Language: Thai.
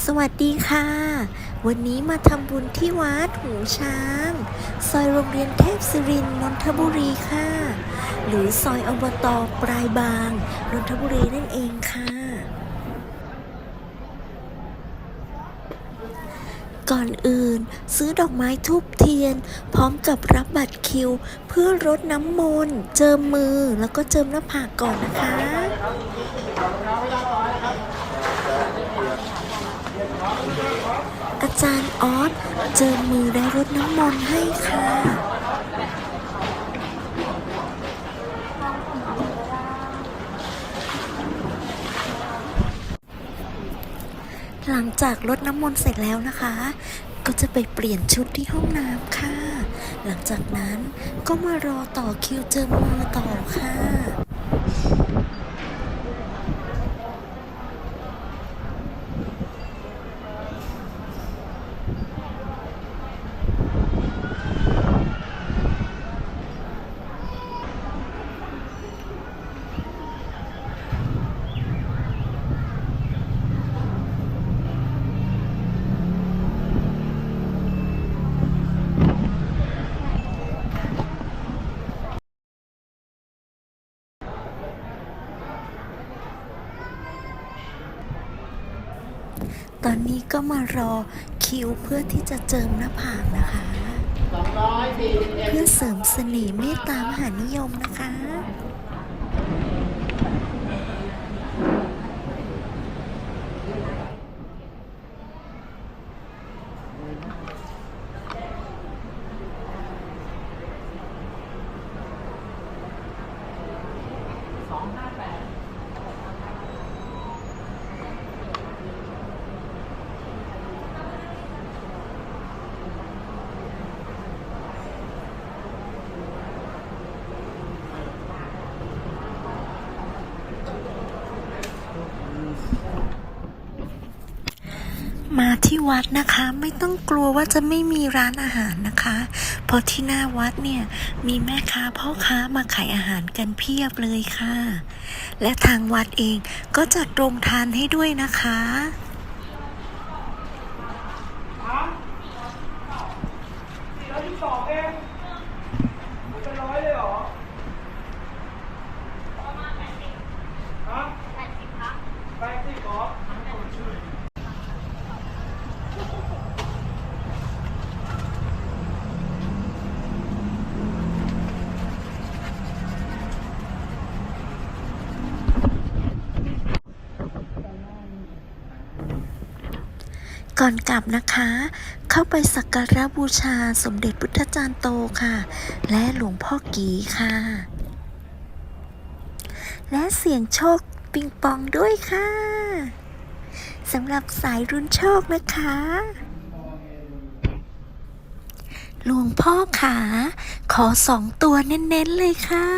สวัสดีค่ะ วันนี้มาทำบุญที่วัดหูช้าง ซอยโรงเรียนเทพศิรินนนทบุรีค่ะ หรือซอยอบตปลายบางนนทบุรีนั่นเองค่ะ ก่อนอื่นซื้อดอกไม้ทูบเทียน พร้อมกับรับบัตรคิว เพื่อรดน้ำมนต์เจิมมือแล้วก็เจิมหน้าผากก่อนนะคะ อาจารย์ออสเจิมมือและรดน้ำมนต์ให้ค่ะหลังจากรดน้ำมนต์เสร็จแล้วนะคะ ก็จะไปเปลี่ยนชุดที่ห้องน้ำค่ะ หลังจากนั้นก็มารอต่อคิวเจิมมือต่อค่ะ ตอนนี้ก็มารอคิวเพื่อที่จะเจิมหน้าผากนะคะ เพื่อเสริมเสน่ห์เมตตามหานิยมนะคะ มาที่วัดนะคะ ไม่ต้องกลัวว่าจะไม่มีร้านอาหารนะคะเพราะที่หน้าวัดเนี่ยมีแม่ค้าพ่อค้ามาขายอาหารกันเพียบเลยค่ะ และทางวัดเองก็จัดโรงทานให้ด้วยนะคะสี่ร้อยยี่สิบสองเองเป็นร้อยเลยเหรอ ประมาณแปดสิบฮะแปดสิบครับแปดสิบเหรอ ก่อนกลับนะคะ เข้าไปสักการะบูชาสมเด็จพุทธจารย์โตค่ะ และหลวงพ่อกีค่ะ และเสียงโชคปิงปองด้วยค่ะสำหรับสายรุ่นโชคนะคะหลวงพ่อขา ขอสองตัวเน้นๆเลยค่ะ